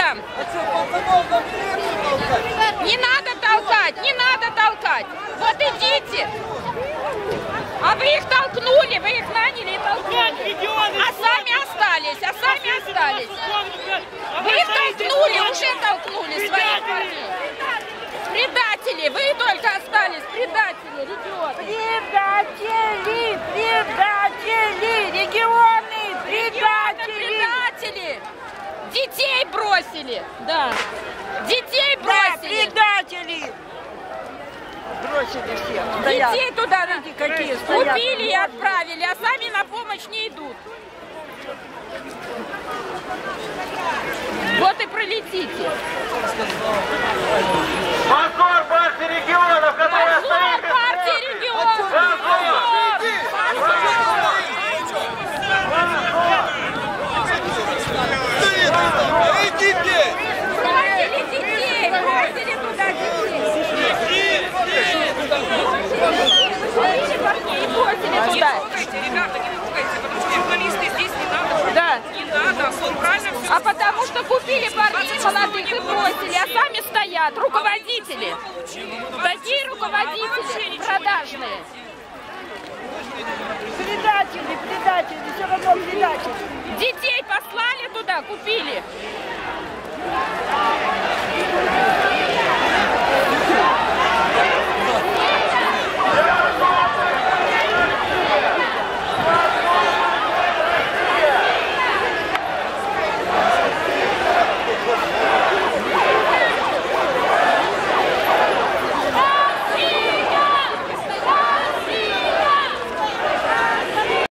там. Не надо толкать, не надо толкать. Вот идите. А вы их толкнули, вы их наняли и толкнули. А сами остались, а сами остались. Вы их толкнули, уже толкнули своих парней. Предатели, вы только остались, предатели, регионы. Предатели, предатели, регионы, предатели. Предатели! Детей бросили! Да. Детей Да, бросили! предатели. Бросили всех. Детей туда Смотрите, какие стоят. купили и отправили, а сами на помощь не идут. Вот и пролетите. Позор партии регионов, которая Позор стоит... партии регионов! Позор! Бросили детей! Бросили туда детей! Бросили парней, бросили туда. пугайте, ребята, не пугайте, потому что журналисты здесь не надо. Да. Не надо, он правильно все А потому что купили парней молодых и бросили, а сами стоят, руководители. Такие руководители продажные. Предатели, предатели, все равно предатели. Детей послали туда, купили.